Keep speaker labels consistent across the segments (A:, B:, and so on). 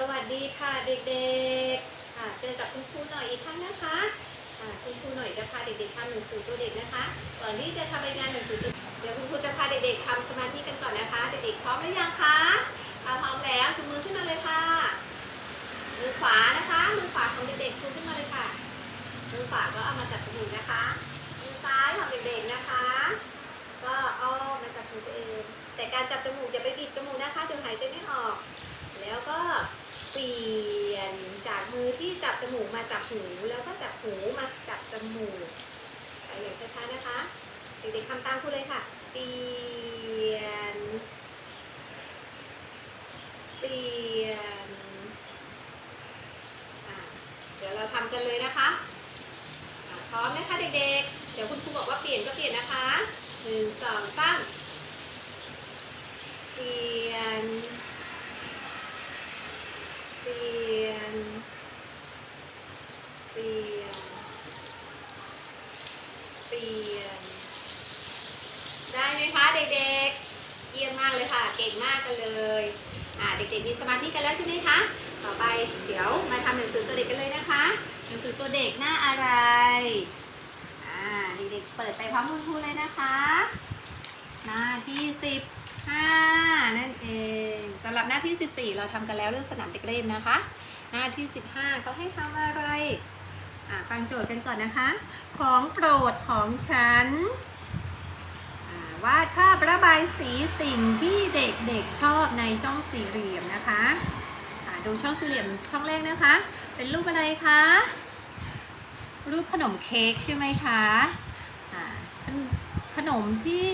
A: สวัสดีค่ะเด็กๆ ค่ะเจอกับคุณครูหน่อยอีกครั้งนะคะค่ะคุณครูหน่อยจะพาเด็กๆทำหนังสือตัวเด็กนะคะก่อนที่จะทำรายงานหนังสือตัวเดี๋ยวคุณครูจะพาเด็กๆทำสมาธิกันก่อนนะคะ เด็กๆพร้อมหรือยังคะถ้าพร้อมแล้วชูมือขึ้นมาเลยค่ะ มือขวานะคะ มือขวาของเด็กๆชูขึ้นมาเลยค่ะ มือขวาก็เอามาจับมือซ้ายของเด็กๆนะคะ ก็เอามาจับหูตัวเอง แต่การจับจมูกอย่าไปบีบจมูกนะคะเดี๋ยวหายใจไม่ออก แล้วก็เปลี่ยนจากมือที่ จับจมูกมาจับหูแล้วก็จับหูมาจับจมูกไปอย่างช้าๆนะคะ เด็กๆทำตามครูเลยค่ะ เปลี่ยน เปลี่ยน เดี๋ยวเราทำกันเลยนะคะอะพร้อมนะคะเด็กๆ เดี๋ยวคุณครูบอกว่าเปลี่ยนก็เปลี่ยนนะคะหนึ่งสองสามเปลี่ยน เปลี่ยน เปลี่ยน เปลี่ยน ได้ไหมคะเด็กๆ เยี่ยมมาก เก่งมากกันเลยอ่าเด็กๆมีสมาธิกันแล้วใช่ไหมคะ ต่อไปเดี๋ยวมาทำหนังสือตัวเด็กกันเลยนะคะ หนังสือตัวเด็กหน้าอะไรอ่าเด็กๆเปิดไปพร้อมคุณครูเลยนะคะ หน้าที่สิบห้านั่นเองสำหรับหน้าที่สิบสี่เราทำกันแล้วเรื่องสนามเด็กเล่นนะคะ หน้าที่สิบห้าเขาให้ทำอะไรอ่าฟังโจทย์กันก่อนนะคะ ของโปรดของฉัน วาดภาพระบายสีสิ่งที่เด็กๆชอบในช่องสี่เหลี่ยมนะคะดูช่องสี่เหลี่ยมช่องแรกนะคะ เป็นรูปอะไรคะ รูปขนมเค้กใช่ไหมคะขนมที่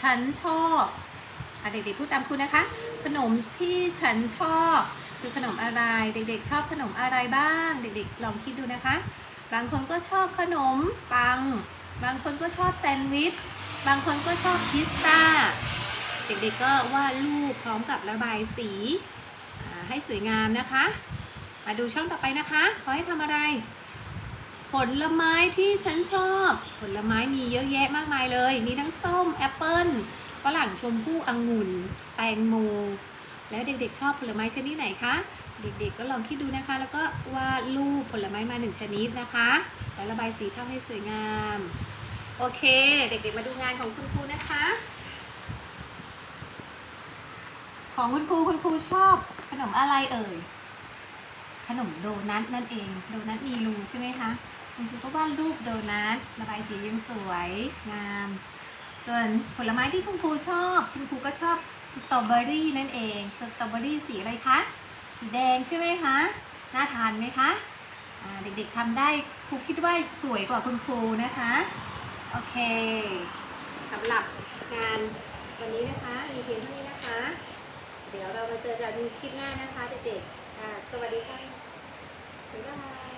A: ฉันชอบอเด็กๆพูดตามครูนะคะ ขนมที่ฉันชอบคือขนมอะไร เด็กๆ ชอบขนมอะไรบ้าง เด็กๆ ลองคิดดูนะคะ บางคนก็ชอบขนมปัง บางคนก็ชอบแซนด์วิช บางคนก็ชอบพิซซ่า เด็กๆก็วาดรูปพร้อมกับระบายสีให้สวยงามนะคะ มาดูช่องต่อไปนะคะขาให้ทำอะไร ผลไม้ที่ฉันชอบ ผลไม้มีเยอะแยะมากมายเลย มีทั้งส้มแอปเปิ้ลฝรั่งชมพู่องุ่น แตงโม แล้วเด็กๆ ชอบผลไม้ชนิดไหนคะเด็กๆก็ลองคิดดูนะคะ แล้วก็วาดรูปผลไม้มาหนึ่งชนิดนะคะ แล้วระบายสีเทำให้สวยงาม โอเค เด็กๆมาดูงานของคุณครูนะคะ ของคุณครูคุณครูชอบขนมอะไรเอ่ย ขนมโดนัทนั่นเอง โดนัทมีรูใช่ไหมคะคุณครูก็วาดรูปโดนัทระบายสียังสวยงาม ส่วนผลไม้ที่คุณครูชอบ คุณครูก็ชอบสตรอเบอรี่นั่นเอง สตรอเบอรี่สีอะไรคะ สีแดงใช่ไหมคะ น่าทานไหมคะ เด็กๆทำได้ครูคิดว่าสวยกว่าคุณครูนะคะ โอเคสำหรับงานวันนี้นะคะมีเพียงเท่านี้นะคะ เดี๋ยวเรามาเจอกันคลิปหน้านะคะเด็กๆสวัสดีค่ะบ๊ายบาย